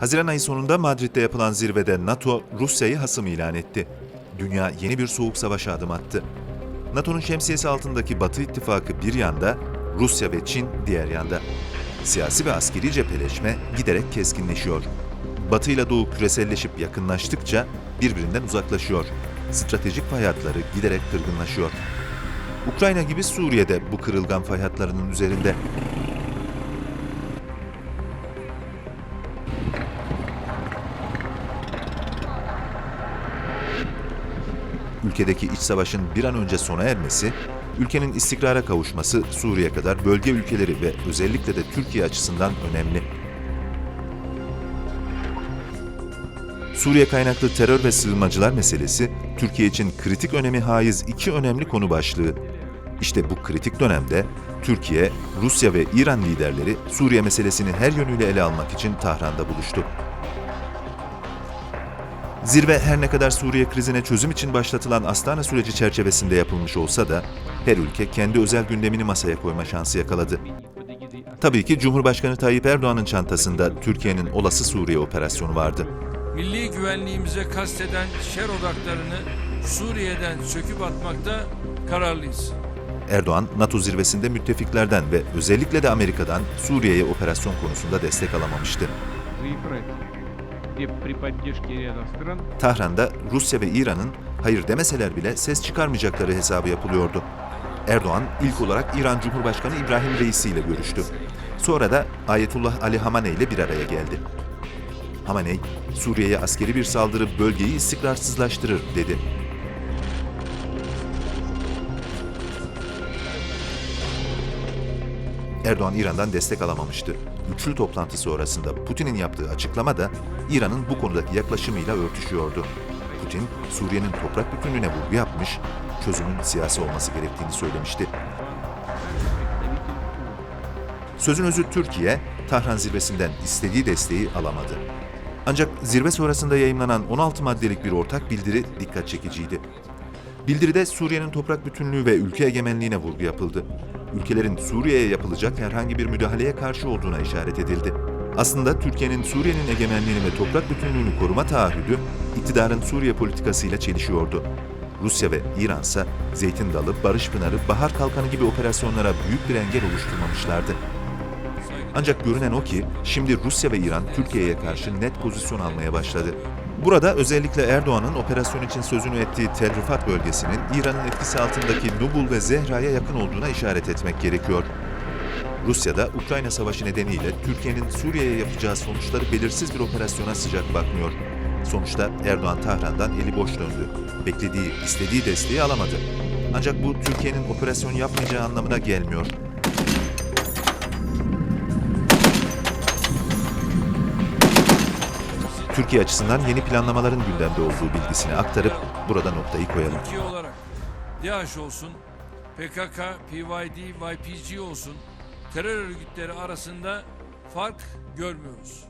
Haziran ayı sonunda Madrid'de yapılan zirvede NATO, Rusya'yı hasım ilan etti. Dünya yeni bir soğuk savaşa adım attı. NATO'nun şemsiyesi altındaki Batı ittifakı bir yanda, Rusya ve Çin diğer yanda. Siyasi ve askeri cepheleşme giderek keskinleşiyor. Batı ile Doğu küreselleşip yakınlaştıkça birbirinden uzaklaşıyor. Stratejik fay hatları giderek kırgınlaşıyor. Ukrayna gibi Suriye'de bu kırılgan fay hatlarının üzerinde. Ülkedeki iç savaşın bir an önce sona ermesi, ülkenin istikrara kavuşması Suriye kadar bölge ülkeleri ve özellikle de Türkiye açısından önemli. Suriye kaynaklı terör ve sığınmacılar meselesi, Türkiye için kritik önemi haiz iki önemli konu başlığı. İşte bu kritik dönemde Türkiye, Rusya ve İran liderleri Suriye meselesini her yönüyle ele almak için Tahran'da buluştu. Zirve her ne kadar Suriye krizine çözüm için başlatılan Astana süreci çerçevesinde yapılmış olsa da her ülke kendi özel gündemini masaya koyma şansı yakaladı. Tabii ki Cumhurbaşkanı Tayyip Erdoğan'ın çantasında Türkiye'nin olası Suriye operasyonu vardı. milli güvenliğimize kasteden şer odaklarını Suriye'den söküp atmakta kararlıyız. Erdoğan, NATO zirvesinde müttefiklerden ve özellikle de Amerika'dan Suriye'ye operasyon konusunda destek alamamıştı. Tahran'da Rusya ve İran'ın hayır demeseler bile ses çıkarmayacakları hesabı yapılıyordu. Erdoğan ilk olarak İran Cumhurbaşkanı İbrahim Reisi ile görüştü. Sonra da Ayetullah Ali Hamaney ile bir araya geldi. Hamaney, Suriye'ye askeri bir saldırı bölgeyi istikrarsızlaştırır dedi. Erdoğan İran'dan destek alamamıştı. Üçlü toplantı sonrasında Putin'in yaptığı açıklama da İran'ın bu konudaki yaklaşımıyla örtüşüyordu. Putin, Suriye'nin toprak bütünlüğüne vurgu yapmış, çözümün siyasi olması gerektiğini söylemişti. Sözün özü Türkiye, Tahran zirvesinden istediği desteği alamadı. Ancak zirve sonrasında yayımlanan 16 maddelik bir ortak bildiri dikkat çekiciydi. Bildiride Suriye'nin toprak bütünlüğü ve ülke egemenliğine vurgu yapıldı. Ülkelerin Suriye'ye yapılacak herhangi bir müdahaleye karşı olduğuna işaret edildi. Aslında Türkiye'nin Suriye'nin egemenliğini ve toprak bütünlüğünü koruma taahhüdü, iktidarın Suriye politikasıyla çelişiyordu. Rusya ve İran ise Zeytin Dalı, Barış Pınarı, Bahar Kalkanı gibi operasyonlara büyük bir engel oluşturmamışlardı. Ancak görünen o ki şimdi Rusya ve İran Türkiye'ye karşı net pozisyon almaya başladı. Burada özellikle Erdoğan'ın operasyon için sözünü ettiği Tel Rifat bölgesinin İran'ın etkisi altındaki Nubul ve Zehra'ya yakın olduğuna işaret etmek gerekiyor. Rusya da Ukrayna Savaşı nedeniyle Türkiye'nin Suriye'ye yapacağı sonuçları belirsiz bir operasyona sıcak bakmıyor. Sonuçta Erdoğan Tahran'dan eli boş döndü. Beklediği, istediği desteği alamadı. Ancak bu Türkiye'nin operasyon yapmayacağı anlamına gelmiyor. Türkiye açısından yeni planlamaların gündemde olduğu bilgisini aktarıp burada noktayı koyalım. Türkiye olarak DAEŞ olsun, PKK, PYD, YPG olsun terör örgütleri arasında fark görmüyoruz.